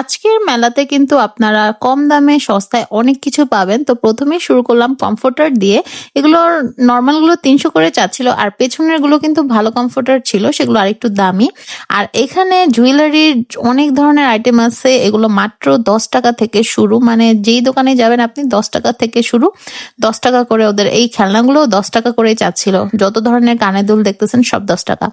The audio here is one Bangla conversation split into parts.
আজকের মেলাতে কিন্তু আপনারা কম দামে সস্তায় অনেক কিছু পাবেন। তো প্রথমে শুরু করলাম কমফোর্টার দিয়ে। এগুলোর নর্মালগুলো তিনশো করে চাচ্ছিল, আর পেছনেরগুলো কিন্তু ভালো কমফোর্টার ছিল, সেগুলো আরেকটু দামি। আর এখানে জুয়েলারির অনেক ধরনের আইটেম আছে, এগুলো মাত্র দশ টাকা থেকে শুরু। মানে যেই দোকানে যাবেন আপনি দশ টাকা থেকে শুরু। দশ টাকা করে ওদের এই খেলনাগুলো দশ টাকা করে চাচ্ছিল। যত ধরনের কানের দুল দেখতেছেন সব দশ টাকা।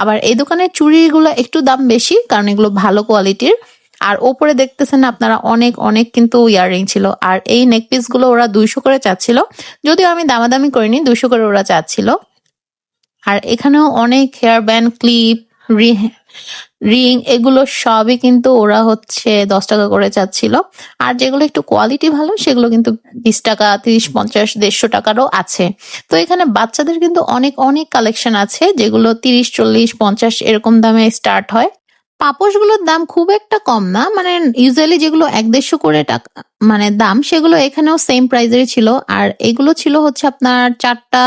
আবার এই দোকানের চুড়িগুলো একটু দাম বেশি, কারণ এগুলো ভালো কোয়ালিটির আর ওপরে দেখতেছেন আপনারা অনেক অনেক কিন্তু ইয়াররিং ছিল। আর এই নেক পিসগুলো ওরা দুইশো করে চাচ্ছিল। যদিও আমি দামাদামি করিনি, দুইশো করে ওরা চাচ্ছিল। আর এখানেও অনেক হেয়ার ব্যান্ড ক্লিপ রিং এগুলো সবই কিন্তু ওরা হচ্ছে দশ টাকা করে চাচ্ছিল। আর যেগুলো একটু কোয়ালিটি ভালো, সেগুলো কিন্তু বিশ টাকা, তিরিশ, পঞ্চাশ, দেড়শো টাকারও আছে। তো এখানে বাচ্চাদের কিন্তু অনেক অনেক কালেকশন আছে, যেগুলো তিরিশ, চল্লিশ, পঞ্চাশ এরকম দামে স্টার্ট হয়। পাপোশগুলোর দাম খুব একটা কম না। মানে ইউজুয়ালি যেগুলো এক দেড়শো করে টাকা মানে দাম সেগুলো এখানেও সেম প্রাইজেরই ছিল। আর এগুলো ছিল হচ্ছে আপনার চারটা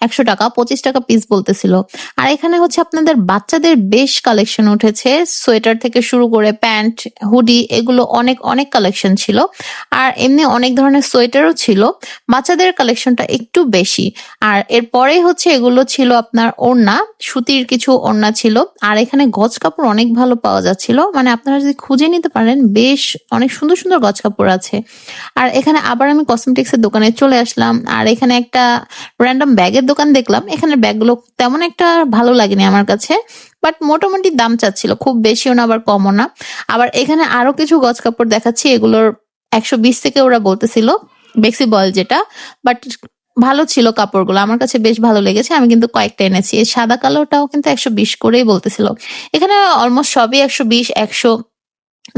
একশো টাকা, পঁচিশ টাকা পিস বলতেছিল। আর এখানে হচ্ছে আপনাদের বাচ্চাদের বেশ কালেকশন উঠেছে। সোয়েটার থেকে শুরু করে প্যান্ট, হুডি এগুলো অনেক অনেক কালেকশন ছিল। আর এমনি অনেক ধরনের সোয়েটারও ছিল। বাচ্চাদের কালেকশনটা একটু বেশি। আর এরপরেই হচ্ছে এগুলো ছিল আপনার ওড়না, সুতির কিছু ওড়না ছিল। আর এখানে গজ কাপড় অনেক ভালো পাওয়া যাচ্ছিল। মানে আপনারা যদি খুঁজে নিতে পারেন, বেশ অনেক সুন্দর সুন্দর গজ কাপড় আছে। আর এখানে আবার আমি কসমেটিক্স এর দোকানে চলে আসলাম। আর এখানে একটা র্যান্ডম ব্যাগের দোকান দেখলাম। এখানে ব্যাগগুলো তেমন একটা ভালো লাগেনি আমার কাছে বাট মোটামুটি দাম চাচ্ছিল। খুব বেশিও না, আবার কমও না। আবার এখানে আরও কিছু গজ কাপড় দেখাচ্ছি, এগুলোর একশো বিশ থেকে ওরা বলতেছিল বেক্সি বল যেটা বাট ভালো ছিল কাপড়গুলো। আমার কাছে বেশ ভালো লেগেছে, আমি কিন্তু কয়েকটা এনেছি। সাদা কালোটাও কিন্তু একশো বিশ করেই বলতেছিল। এখানে অলমোস্ট সবই একশো বিশ, একশো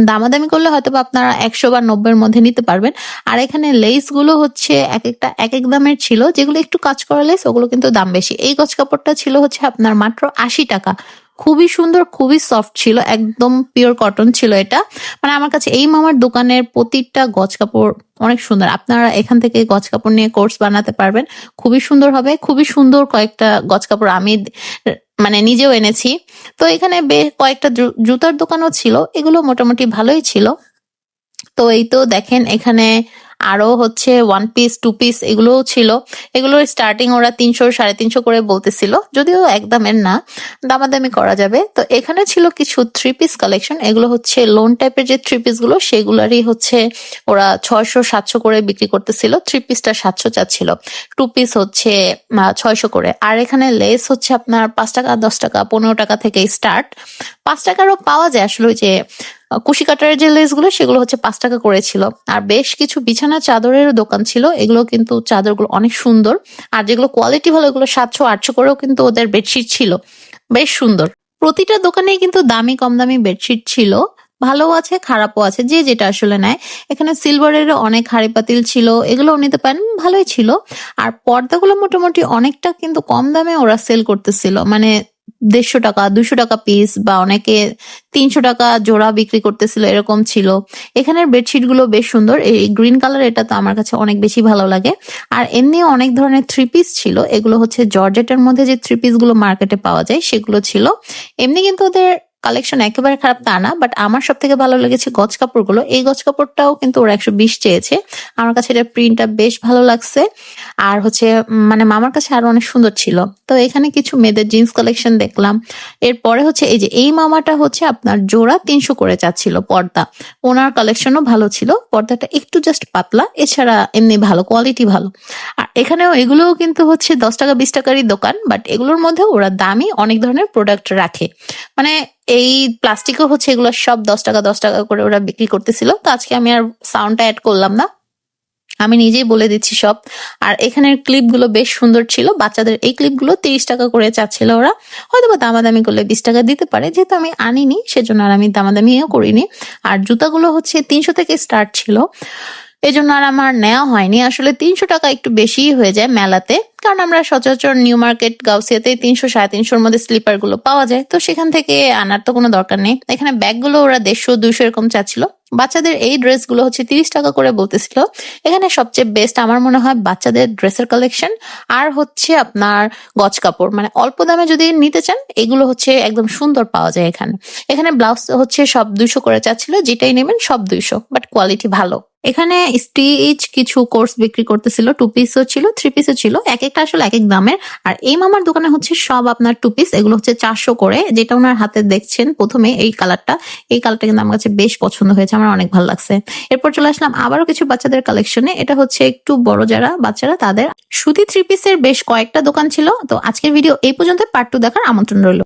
দামাদামি করলে হয়তো বা আপনারা একশো বা নব্বইয়ের মধ্যে নিতে পারবেন। আর এখানে লেসগুলো হচ্ছে এক একটা, এক এক দামের ছিল। যেগুলো একটু কাজ করা লেস ওগুলো কিন্তু দাম বেশি। এই গজ কাপড়টা ছিল হচ্ছে আপনার মাত্র আশি টাকা। খুবই সুন্দর, খুবই সফট ছিল, একদম পিওর কটন ছিল এটা। মানে আমার কাছে এই মামার দোকানের প্রতিটা গজ কাপড় অনেক সুন্দর। আপনারা এখান থেকে গজ কাপড় নিয়ে কোর্স বানাতে পারবেন। খুবই সুন্দর হবে, খুবই সুন্দর কয়েকটা গজ কাপড় আমি মানে নিজেও এনেছি। তো এখানে বেশ কয়েকটা জুতার দোকানও ছিল। এগুলো মোটামুটি ভালোই ছিল। তো এই তো দেখেন এখানে আরও হচ্ছে ওয়ান পিস টু পিস এগুলোও ছিল। এগুলোর স্টার্টিং ওরা তিনশো, সাড়ে তিনশো করে বলতেছিল। যদিও একদমের না, দামাদামি করা যাবে। তো এখানে ছিল কিছু থ্রি পিস কালেকশন এগুলো হচ্ছে লোন টাইপের যে থ্রি পিসগুলো, সেগুলারই হচ্ছে ওরা ছয়শো, সাতশো করে বিক্রি করতেছিল। থ্রি পিসটা সাতশো চাচ্ছিল। টু পিস হচ্ছে ছয়শো করে। আর এখানে লেস হচ্ছে আপনার পাঁচ টাকা, দশ টাকা, পনেরো টাকা থেকে স্টার্ট পাঁচ টাকারও পাওয়া যায় আসলে যে কুশি কাটারের যে লেসগুলো সেগুলো হচ্ছে পাঁচ টাকা করে ছিল আর বেশ কিছু বিছানা চাদরের দোকান ছিল। এগুলো কিন্তু চাদরগুলো অনেক সুন্দর। আর যেগুলো কোয়ালিটি ভালো, এগুলো সাতশো, আটশো করেও কিন্তু ওদের বেডশিট ছিল। বেশ সুন্দর। প্রতিটা দোকানেই কিন্তু দামি, কম দামি বেডশিট ছিল। ভালো আছে, খারাপও আছে, যে যেটা আসলে নেয়। এখানে সিলভারেরও অনেক হাড়ি পাতিল ছিল এগুলো নিতে পারেন, ভালোই ছিল। আর পর্দাগুলো মোটামুটি অনেকটা কিন্তু কম দামে ওরা সেল করতেছিল। মানে দেড়শো টাকা, দুশো টাকা পিস বা অনেকে তিনশো টাকা জোড়া বিক্রি করতেছিল, এরকম ছিল। এখানের বেডশিটগুলো বেশ সুন্দর। এই গ্রিন কালার এটা তো আমার কাছে অনেক বেশি ভালো লাগে। আর এমনি অনেক ধরনের থ্রি পিস ছিল। এগুলো হচ্ছে জর্জেটের মধ্যে যে থ্রি পিসগুলো মার্কেটে পাওয়া যায়, সেগুলো ছিল। এমনি কিন্তু ওদের কালেকশন একেবারে খারাপ তা না বাট আমার সব থেকে ভালো লেগেছে গজ কাপড়গুলো। এই গজ কাপড়টাও কিন্তু ওরা একশো বিশ চেয়েছে। আমার কাছে এটা প্রিন্টটা বেশ ভালো লাগছে। আর হচ্ছে মানে মামার কাছে আরও অনেক সুন্দর ছিল। তো এখানে কিছু মেয়েদের জিন্স কালেকশন দেখলাম। এরপরে হচ্ছে, এই যে এই মামাটা হচ্ছে আপনার জোড়া তিনশো করে চাচ্ছিল পর্দা। ওনার কালেকশনও ভালো ছিল। পর্দাটা একটু জাস্ট পাতলা, এছাড়া এমনি ভালো কোয়ালিটি ভালো। আর এখানেও এগুলোও কিন্তু হচ্ছে দশ টাকা, বিশ টাকারই দোকান বাট এগুলোর মধ্যে ওরা দামি অনেক ধরনের প্রোডাক্ট রাখে। মানে এই প্লাস্টিকও হচ্ছে এগুলো সব দশ টাকা দশ টাকা করে ওরা বিক্রি করতেছিল। তো আজকে আমি আর সাউন্ডটা অ্যাড করলাম না। আমি নিজেই বলে দিচ্ছি সব। আর এখানের ক্লিপগুলো বেশ সুন্দর ছিল। বাচ্চাদের এই ক্লিপগুলো তিরিশ টাকা করে চাচ্ছিল ওরা। হয়তো বা দামাদামি করলে বিশ টাকা দিতে পারে। যেহেতু আমি আনিনি, সেজন্য আর আমি দামাদামিও করিনি। আর জুতাগুলো হচ্ছে তিনশো থেকে স্টার্ট ছিল। এই জন্য আর আমার নেওয়া হয়নি। আসলে তিনশো টাকা একটু বেশিই হয়ে যায় মেলাতে, কারণ আমরা সচরাচর নিউ মার্কেট, গাউসিয়াতে তিনশো, সাড়ে তিনশোর মধ্যে স্লিপারগুলো পাওয়া যায়। তো সেখান থেকে আনার তো কোনো দরকার নেই। এখানে ব্যাগগুলো ওরা দেড়শো দুশো এরকম চাচ্ছিল। বাচ্চাদের এই ড্রেসগুলো হচ্ছে তিরিশ টাকা করে বলতেছিল। এখানে সবচেয়ে বেস্ট আমার মনে হয় বাচ্চাদের ড্রেসের কালেকশন আর হচ্ছে আপনার গজ কাপড়। মানে অল্প দামে যদি নিতে চান, এগুলো হচ্ছে একদম সুন্দর পাওয়া যায় এখানে। এখানে ব্লাউজ হচ্ছে সব দুইশো করে চাচ্ছিল, যেটাই নেবেন সব দুইশো বাট কোয়ালিটি ভালো। এখানে স্টিচ কিছু কোর্স বিক্রি করতেছিল টু পিসও ছিল থ্রি পিসও ছিল এক একটা আসলে এক এক দামের। আর এই মামার দোকানে হচ্ছে সব আপনার টু পিস এগুলো হচ্ছে চারশো করে, যেটা ওনার হাতে দেখছেন প্রথমে এই কালারটা এই কালারটা কিন্তু আমার কাছে বেশ পছন্দ হয়েছে, আমার অনেক ভালো লাগছে। এরপর চলে আসলাম আবারও কিছু বাচ্চাদের কালেকশনে এটা হচ্ছে একটু বড় যারা, বাচ্চারা তাদের। সুতি থ্রি পিসের বেশ কয়েকটা দোকান ছিল, তো আজকের ভিডিও এই পর্যন্ত পার্ট টু দেখার আমন্ত্রণ রইল।